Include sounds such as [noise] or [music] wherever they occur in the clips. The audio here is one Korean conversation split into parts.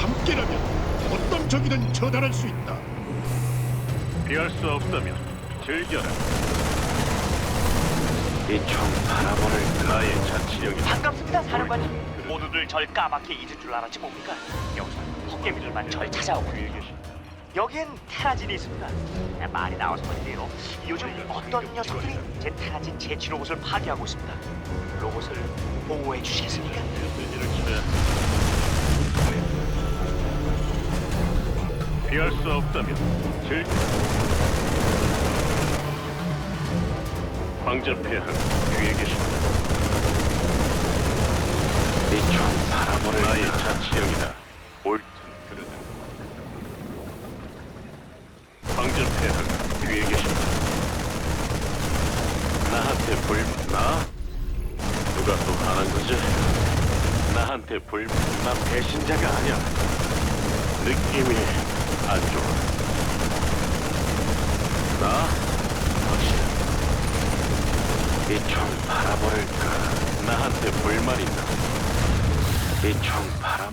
함께라면 어떤 적이든 처단할 수 있다. 피할 수 없다면 즐겨라. 이총 바라보를 나의 자치력이 반갑습니다, 사령관님. 모두들 절 까맣게 잊을 줄 알았지 뭡니까? 여기서 헛개미들만 절 찾아오고 계신다. 여기엔 테라진이 있습니다. 아, 말이 나와서 말인데요. 요즘 어떤 녀석들이 제 테라진 제치 로봇을 파괴하고 있습니다. 로봇을 보호해 주시겠습니까? 메시지 피할 수 없다면 즐겨. 황제 폐하 위에 계신다. 이총 바라보를 나의 자치력이다. 옳든 그르든. 황제 폐하가 위에 계신다. 나한테 불 나? 누가 또 하는 거지? 나한테 불, 난 배신자가 아니야. 느낌이 안 좋아. 나? 확실해. 이총 바라보를까 나한테 불만 있나? 이총 바라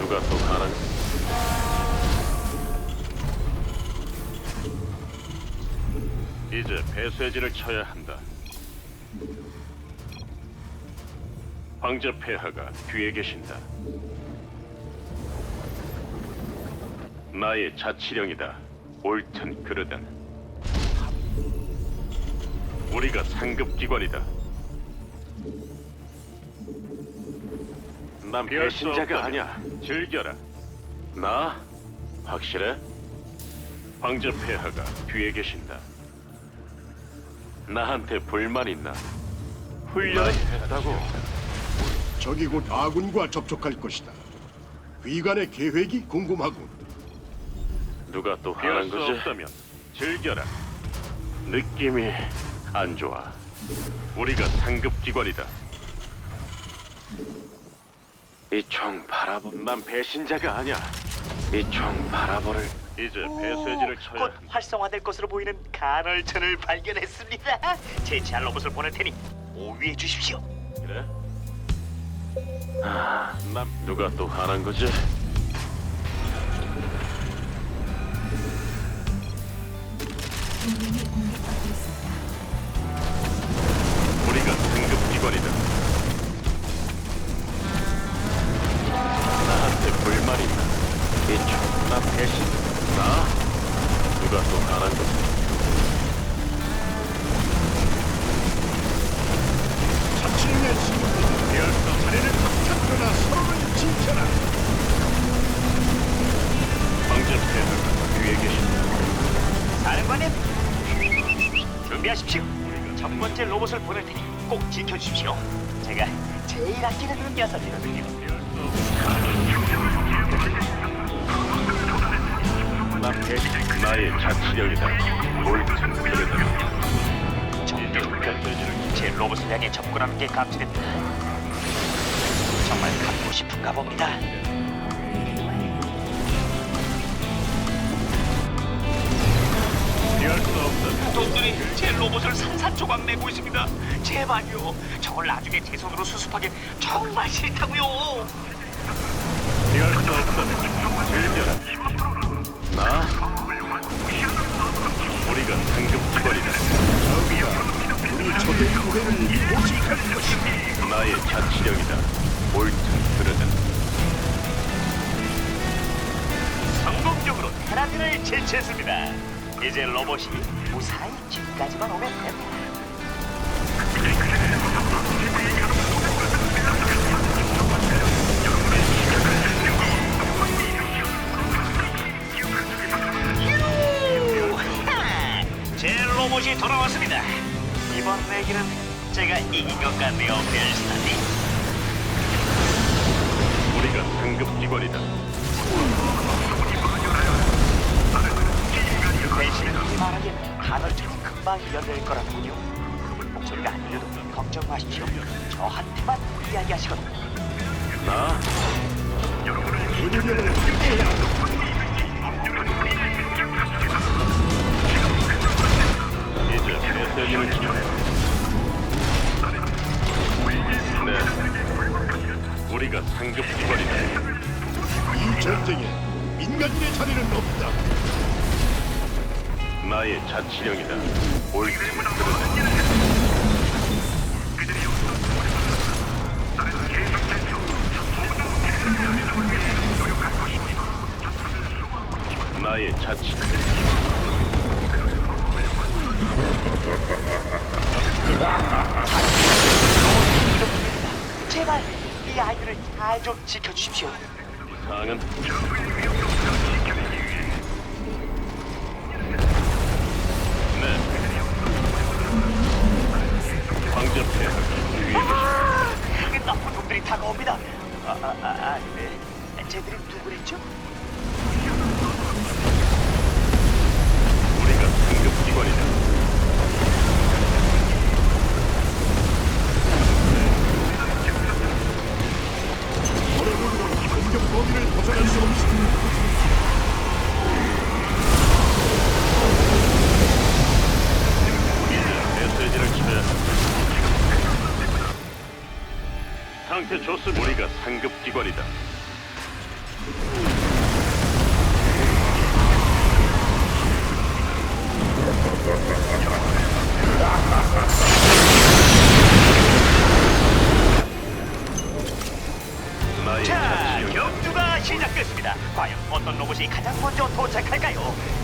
누가 또 하는 이제 배쇄진을 쳐야 한다. 황제 폐하가 뒤에 계신다. 나의 자치령이다. 옳든 그르든. 우리가 상급 기관이다. 난 배신자가 아니야 즐겨라. 나? 확실해? 황제 폐하가 뒤에 계신다. 나한테 불만 있나? 훈련했다고. 적이 곧 아군과 접촉할 것이다. 위관의 계획이 궁금하군. 누가 또 하는 거지? 없다면 즐겨라. 느낌이 안 좋아. 우리가 상급 기관이다. 이 총 바라보 난 배신자가 아니야 이 총 바라보를 이제 배쇄진을 쳐야 곧 한다. 활성화될 것으로 보이는 간헐천을 발견했습니다. 제치할 로봇을 보낼 테니 오위해 주십시오. 그래? 아, 난 누가 또 하는 거지? 우리가 상급 기관이다. 나한테 불만 있나? 이총난 배신 나? 누가 또 하는 거지? 되었어. 자네는 박차거나 서로를 지켜라. 황제 폐하가 뒤에 계신다. 사령관님, 준비하십시오. 첫 번째 로봇을 보낼 테니 꼭 지켜주십시오. 제가 제일 아끼는 녀석이거든요. 난 배신 나의 자치력이다. 옳든 그르든. 적들은 제 로봇을 향해 접근하는 게 감지됩니다. 정말 갖고 싶은가 봅니다. 피할 수 없다. 놈들이 제 로봇을 산산조각 내고 있습니다. 제발요. 저걸 나중에 제 손으로 수습하기 정말 싫다고요. 피할 수 없다면 즐겨라. 나? 우리가 상급 기관이다. 우리 적의 유해를 모집할 것이다. 나의 자치력이다. 옳든 그르든. 성공적으로 테라진을 제치했습니다. 이제 로봇이 무사히 집까지만 오면 됩니다. 로봇이 돌아왔습니다. 이번 내기는 제가 이긴 것 같네요, 벨스타님. 우리가 상급 기관이다. 대신 말하기엔 간헐천이 금방 열릴 거라군요. 목소리가 안 들려도 걱정 마십시오. 저한테만 이야기하시거든요. 나? 해야 이제 메 우리가 상급 기관이다. 이 전쟁에 민간인의 자리는 없다. 나의 자치령이다. 옳지. 그러다. 시작됐습니다. 과연 어떤 로봇이 가장 먼저 도착할까요?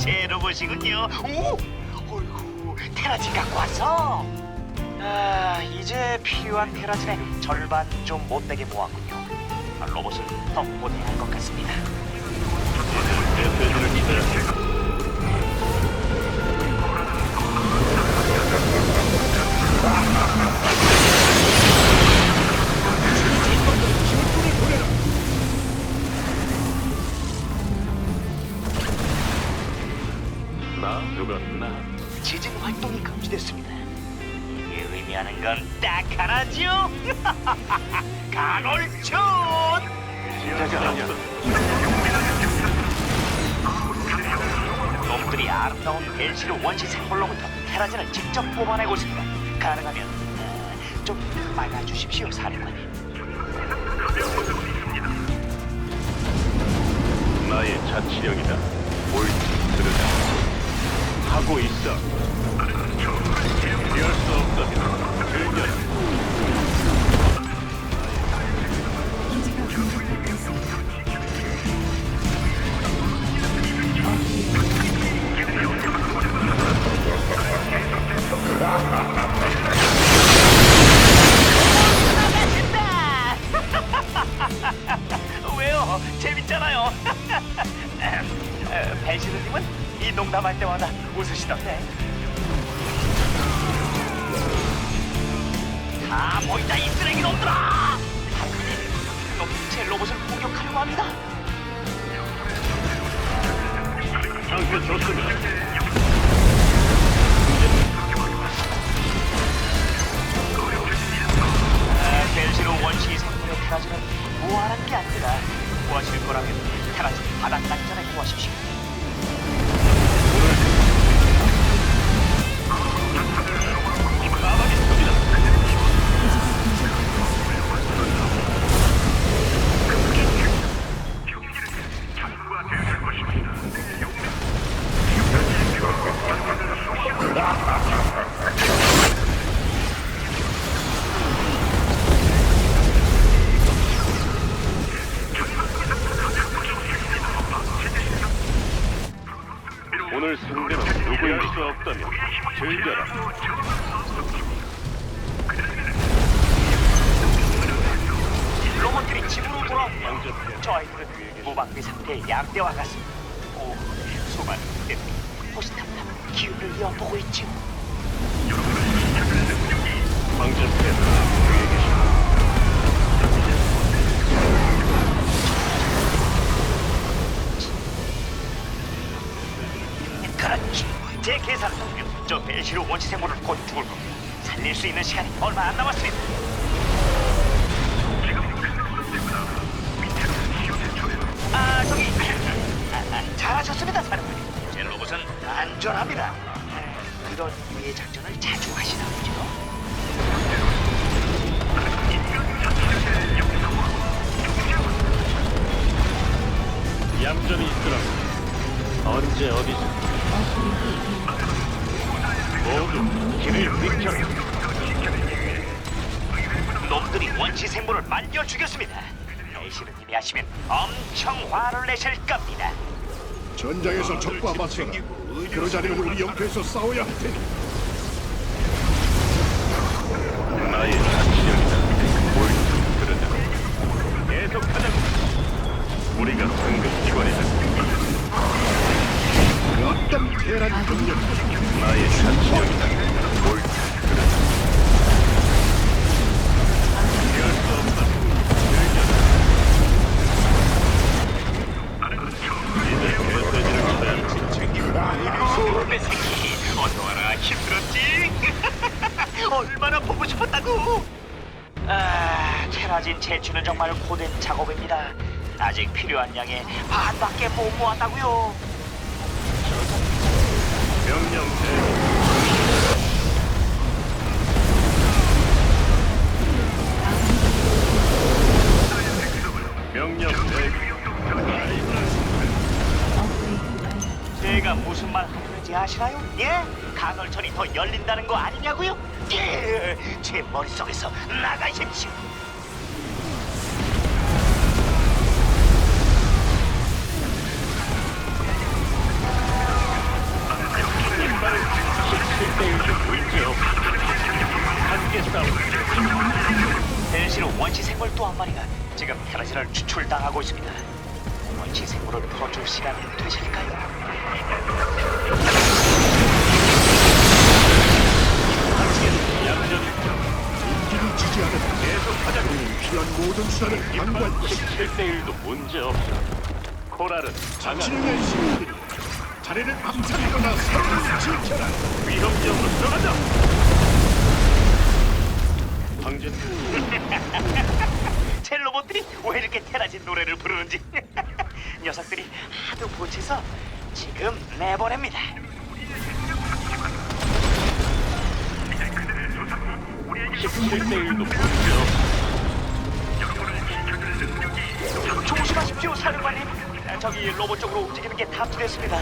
제 로봇이군요. 오, 어이구, 테라진 갖고 왔어. 아, 이제 필요한 테라진의 절반 좀 못되게 모았군요. 아, 로봇을 더 못해야 할 것 같습니다. 의미하는 건 딱 하나죠. [laughs] 간헐촌. 놈들이 아름다운 벨시르 원시 생물로부터 테라진을 직접 뽑아내고 있습니다. 가능하면 어, 좀 막아주십시오, 사령관님. 나의 자치령이다. 옳지 그르다. 하고 있어. 피할 수 없다. [laughs] 재밌잖아요. [laughs] 벨시르님은 이 농담할 때마다 웃으시던데. 다 모이다 이 쓰레기 놈들아! 놈제 로봇을 공격하려고 합니다. 상태 좋습니다. 아, 벨시르 원시 생물의 테라진은 무한한 게 아니라 구하실 거라면 테라진 바닥나기 전에 구하십시오. 알겠습니다. 오, 소만 보스탑탑 기운을 엿보고 있지요. 방전 그렇지. 제 계산 보면 저 벨시로 원시 생물을 곧 죽을 겁니다. 살릴 수 있는 시간이 얼마 안 남았습니다. 아 저기 잘하셨습니다 사령관님. 제 로봇은 안전합니다. 아, 그런 유의 작전을 자주 하시나 보죠. 얌전히 있으라고. 언제 어디서 모두 길을 비켜라. 놈들이 원시 생물을 말려 죽였습니다. 벨시르님이 하시면 엄청 화를 내실 겁니다. 전장에서 적과 맞서라. 그러지 않으면 우리 영토에서 싸워야 할 테니. 나의 자치령이다. 옳든 그러자. 계속하자고. 우리가 상급 기관이다. 그 어떤 대란 병력 나 제가 무슨 말 하는지 아시나요? 예? 간헐천이 더 열린다는 거 아니냐고요? 예, 제 머릿속에서 나가십시오. 이빨을 17대 1로 물지요. 함께 싸우. 벨시로 원시 생물 또 한 마리가 지금 테라진을 추출당하고 있습니다. 원시 생물을 풀어줄 시간이 되실까요? 얌전히 인기를 지지하는 계속하자고. 필요한 모든 수단을 강구할 것이 17대 1도 문제 없어. 코랄은 진영의 시민들이 자리를 암살하거나 사람을 지켜라. 위협적으로 들어가자. 황제 [laughs] 제 로봇들이 왜 이렇게 테라진 노래를 부르는지 [laughs] 녀석들이 하도 보채서 지금 내보냅니다. 17대 1도 문제 없어. 조심하십시오, 사령관님. 아, 저기 로봇 쪽으로 움직이는 게 탑재됐습니다.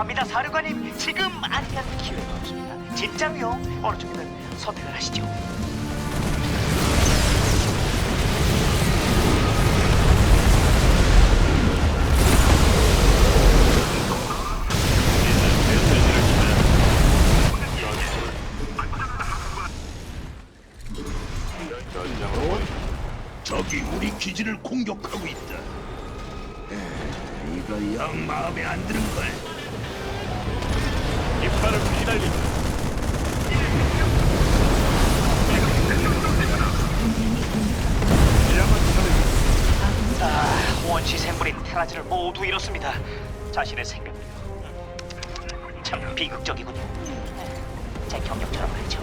죽어갑니다, 사령관님. 지금 아니면 기회가 없습니다. 진짜로요? 어느 쪽이든 선택을 하시죠. 적이 우리 기지를 공격하고 있다. 에, 이거 영 마음에 안 드는 걸. 테라지를 못 모두 이렇습니다. 자신의 생명 참 비극적이군요. 제 경력처럼 말이죠.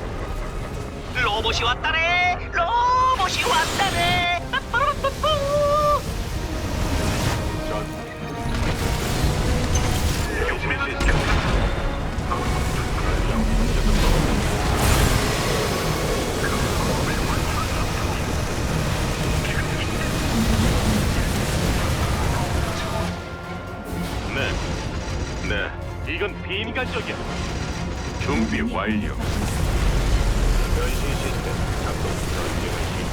로봇이 왔다네. 로봇이 왔다네. 빠빠라빠빠. 비인간적이야. 준비 완료. 변신 시스템 작동 전쟁을 시.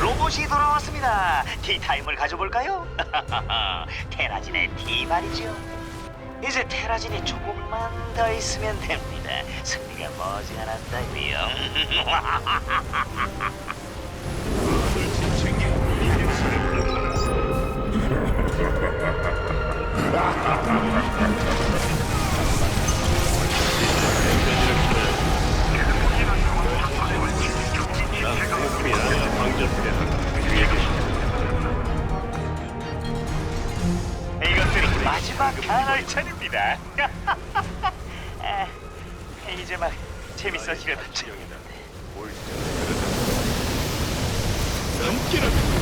로봇이 돌아왔습니다. 티타임을 가져볼까요? [laughs] 테라진의 티 말이죠. 이제 테라진이 조금만 더 있으면 됩니다. 승리가 머지않았다고요. [laughs] 이것들이 마지막 간헐천입니다. 아, [laughs] 이제 막 재밌어지려다. 함께라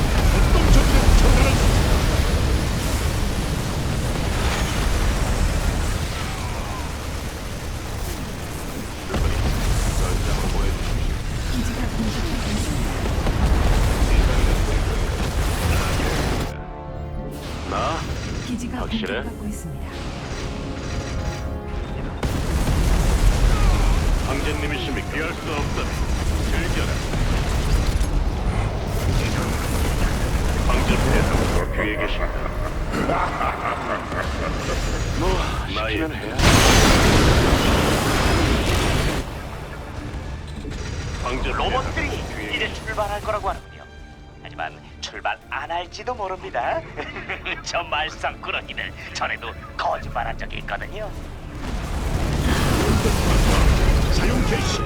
황제님이심이 피할 수 없다. 즐겨라. 황제패 뒤에 계신다. 뭐 시키면 해. 황제 로봇들이 이제 출발할 거라고 하는군요. 하지만 출발 안 할지도 모릅니다. [laughs] 저 말썽꾸러기들 전에도 거짓말한 적이 있거든요. 개시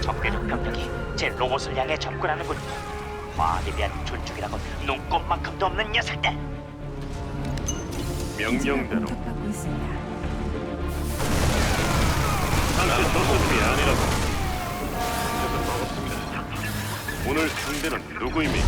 적대적 병력이 제 로봇을 향해 접근하는군요. 화학에 대한 존중이라고 눈꼽만큼도 없는 녀석들. 명령대로 공격받고 있습니다. 당신 조선이 아니라고. 그래서 반갑습니다. 오늘 상대는 누구입니까?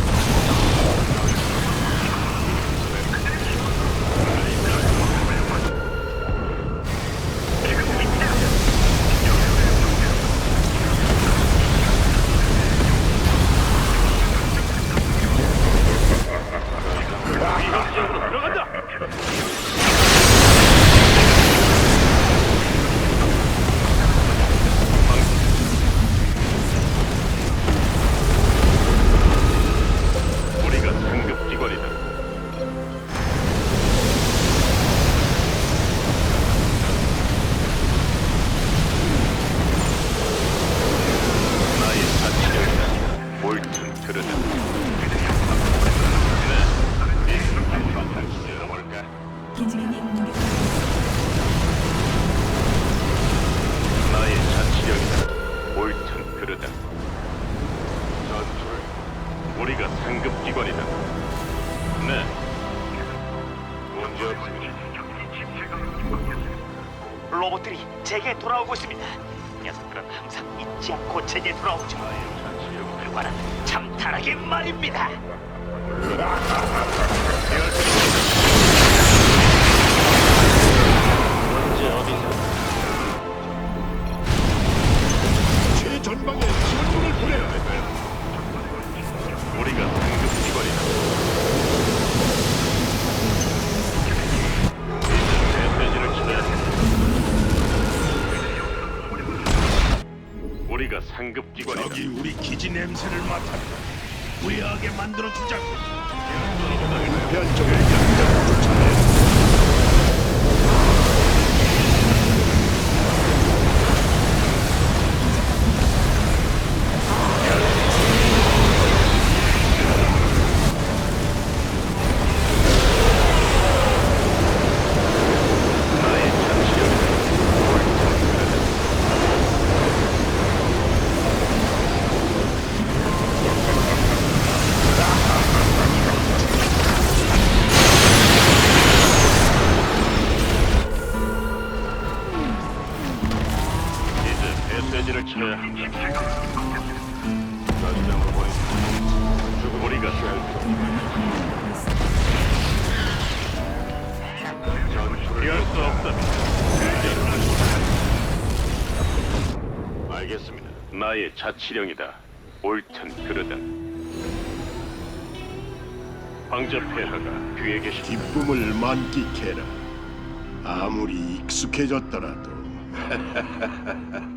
로봇들이 제게 돌아오고 있습니다. 녀석들은 항상 잊지 않고 제게 돌아오죠. 그거는 참 다르게 말입니다. 변종의 알겠습니다. 나의 자치령이다. 옳든 그르든. 황제 폐하가 귀에 계신 기쁨을 만끽해라. 아무리 익숙해졌더라도 [laughs]